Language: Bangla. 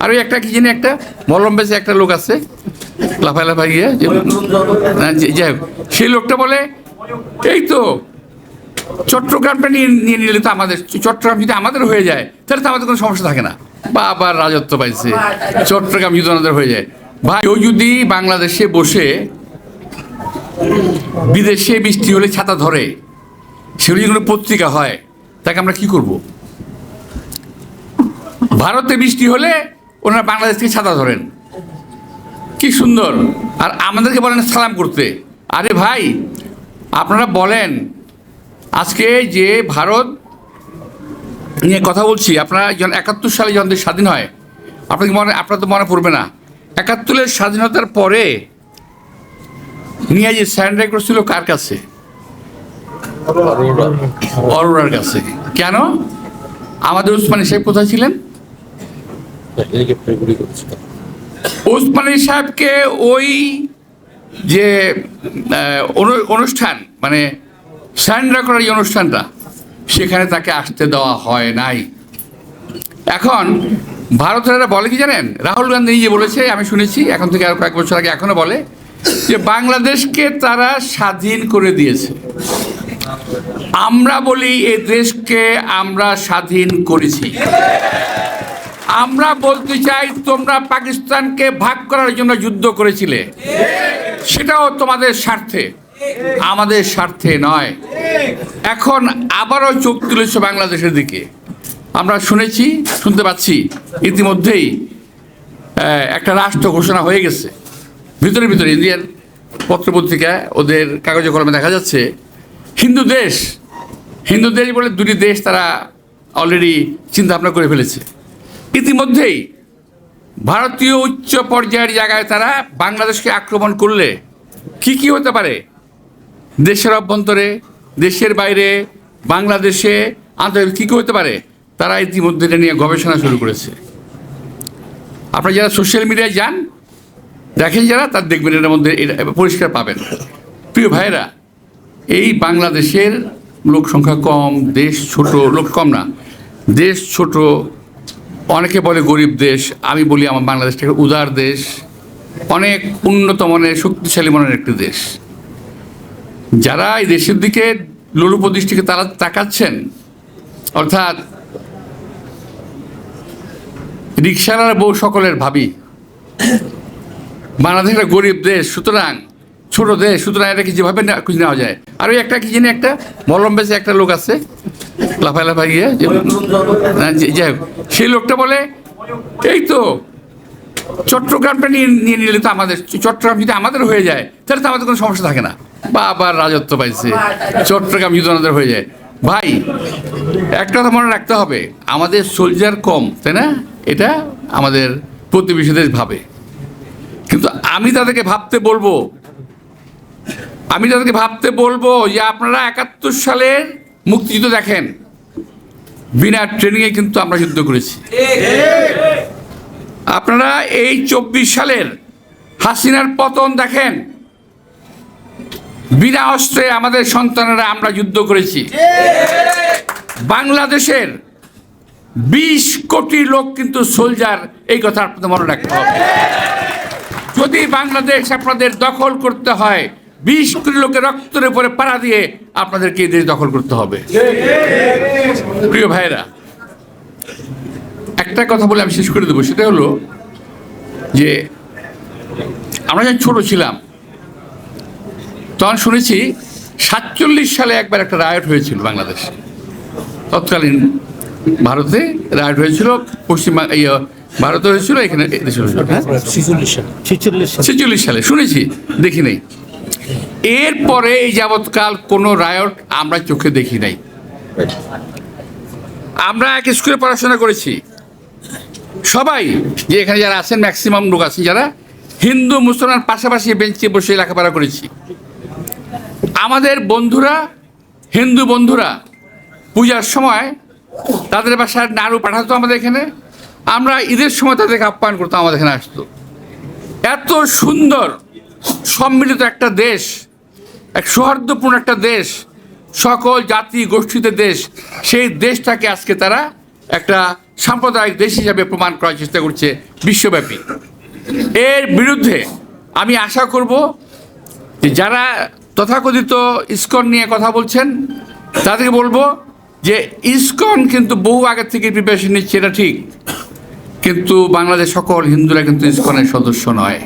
আর ওই একটা কি জানি একটা? মলম বেশি একটা লোক আছে। লাফাই লাফাই গিয়ে যে- যে- যাই হোক, সেই লোকটা বলে এই তো চট্টগ্রামটা নিয়ে নিয়ে নিলে তো আমাদের চট্টগ্রাম যদি আমাদের হয়ে যায় তাহলে তো আমাদের কোনো সমস্যা থাকে না। বা আবার রাজত্ব পাইছে। চট্টগ্রাম যদি আমাদের হয়ে যায়। ভাই ও যদি বাংলাদেশে বসে বিদেশে বৃষ্টি হলে ছাতা ধরে সেগুলি কোনো পত্রিকা হয় তাকে আমরা কি করব? ভারতে বৃষ্টি হলে ওনারা বাংলাদেশ থেকে ছাতা ধরেন। কি সুন্দর। আর আমাদেরকে বলেন সালাম করতে। আরে ভাই আপনারা বলেন আজকে যে ভারত নিয়ে কথা বলছি আপনারা যখন একাত্তর সালে যখন স্বাধীন হয় আপনাকে মনে আপনার তো মনে পড়বে না। একাত্তরের স্বাধীনতার পরে নিয়ে যে স্যান্ডাই করছিল কার কাছে? অরোরার। কাছে। কেন? আমাদের উসমানী সাহেব কোথায় ছিলেন? ওসমানী সাহেবকে ওই যে অনু- অনুষ্ঠান মানে স্যান্ডার করার যে অনুষ্ঠানটা, সেখানে তাকে আসতে দেওয়া হয় নাই। এখন ভারতেরা বলে কি জানেন? রাহুল গান্ধী নিজে বলেছে, আমি শুনেছি, এখন থেকে আর কয়েক বছর আগে এখনও বলে, যে বাংলাদেশকে তারা স্বাধীন করে দিয়েছে। আমরা বলি, এ দেশকে আমরা স্বাধীন করেছি। আমরা বলতে চাই তোমরা পাকিস্তানকে ভাগ করার জন্য যুদ্ধ করেছিলে। সেটাও তোমাদের স্বার্থে। আমাদের স্বার্থে নয়। এখন আবারও চোখ তুলেছে বাংলাদেশের দিকে। আমরা শুনেছি, শুনতে পাচ্ছি, ইতিমধ্যেই একটা রাষ্ট্র ঘোষণা হয়ে গেছে। ভিতরে ভিতরে ইন্ডিয়ান পত্রপত্রিকায় ওদের কাগজে কলমে দেখা যাচ্ছে, হিন্দু দেশ হিন্দু দেশ বলে দুটি দেশ তারা অলরেডি চিন্তা ভাবনা করে ফেলেছে। ইতিমধ্যেই ভারতীয় উচ্চ পর্যায়ের জায়গায় তারা বাংলাদেশকে আক্রমণ করলে কি কি হতে পারে? দেশের অভ্যন্তরে, দেশের বাইরে, বাংলাদেশে আন্তর্জাতিক কী কী হতে পারে? তারা ইতিমধ্যে এটা নিয়ে গবেষণা শুরু করেছে। আপনারা যারা সোশ্যাল মিডিয়ায় যান, দেখেন যারা, তার দেখবেন এটার মধ্যে এটা পরিষ্কার পাবেন। প্রিয় ভাইরা এই বাংলাদেশের লোক সংখ্যা কম, দেশ ছোট, লোক কম না, দেশ ছোট অনেকে বলে গরিব দেশ, আমি বলি আমার বাংলাদেশটা একটা উদার দেশ। অনেক উন্নত মনের, শক্তিশালী মনের একটি দেশ। যারা এই দেশের দিকে লোলুপ দৃষ্টিকে তারা তাকাচ্ছেন, অর্থাৎ রিক্সার বউ সকলের ভাবি, বাংলাদেশ একটা গরিব দেশ, সুতরাং ছোট দেশ সুতরাং এটাকে যেভাবে খুঁজে নেওয়া যায়? আর ওই একটা কি জানি একটা? মলম বেশি একটা লোক আছে। লাফাই লাফাই গিয়ে যে- না, যে- যাই হোক, সেই লোকটা বলে এই তো চট্টগ্রামটা নিয়ে নিয়ে নিলে তো আমাদের চট্টগ্রাম যদি আমাদের হয়ে যায় তাহলে তো আমাদের কোনো সমস্যা থাকে না। বা আবার রাজত্ব পাইছে। চট্টগ্রাম যদি আমাদের হয়ে যায়। ভাই একটা কথা মনে রাখতে হবে আমাদের সোলজার কম তাই না? এটা আমাদের প্রতিবেশী দেশ ভাবে। কিন্তু আমি তাদেরকে ভাবতে বলব আমি তাদেরকে ভাবতে বলব যে আপনারা একাত্তর সালের মুক্তিযুদ্ধ দেখেন। বিনা ট্রেনিংয়ে কিন্তু আমরা যুদ্ধ করেছি। আপনারা এই চব্বিশ সালের হাসিনার পতন দেখেন। বিনা অস্ত্রে আমাদের সন্তানেরা আমরা যুদ্ধ করেছি। বাংলাদেশের বিশ কোটি লোক কিন্তু সোলজার এই কথা আপনাদের মনে রাখতে হবে। যদি বাংলাদেশ আপনাদের দখল করতে হয় বিশ কোটি লোকের রক্তের উপরে পাড়া দিয়ে আপনাদেরকে এই দেশ দখল করতে হবে। প্রিয় ভাইরা একটা কথা বলে আমি শেষ করে দেবো। সেটা হলো যে আমরা যখন ছোট ছিলাম তখন শুনেছি সাতচল্লিশ সালে একবার একটা রায়ট হয়েছিল বাংলাদেশে। তৎকালীন ভারতে রায়ট হয়েছিল পশ্চিম ভারতে হয়েছিল এখানে ছেচল্লিশ সালে শুনেছি দেখি নাই। এরপরে এই যাবৎকাল কোনো রায়ট আমরা চোখে দেখি নাই। আমরা এক স্কুলে পড়াশোনা করেছি। সবাই যে এখানে যারা আছেন ম্যাক্সিমাম লোক আছেন যারা, হিন্দু, মুসলমান পাশাপাশি বেঞ্চে বসে লেখাপড়া করেছি। আমাদের বন্ধুরা, হিন্দু বন্ধুরা, পূজার সময় তাদের বাসায় নাড়ু পাঠাতো আমাদের এখানে। আমরা ঈদের সময় তাদেরকে আপ্যায়ন করতাম আমাদের এখানে আসতো। এত সুন্দর সম্মিলিত একটা দেশ, এক সৌহার্দ্যপূর্ণ একটা দেশ, সকল জাতি গোষ্ঠীতে দেশ, সেই দেশটাকে আজকে তারা একটা সাম্প্রদায়িক দেশ হিসাবে প্রমাণ করার চেষ্টা করছে বিশ্বব্যাপী। এর বিরুদ্ধে আমি আশা করব যে যারা তথাকথিত ইস্কন নিয়ে কথা বলছেন, তাদেরকে বলব যে ইস্কন কিন্তু বহু আগে থেকে প্রিপারেশন নিচ্ছে, এটা ঠিক। কিন্তু বাংলাদেশ সকল হিন্দুরা কিন্তু ইস্কনের সদস্য নয়।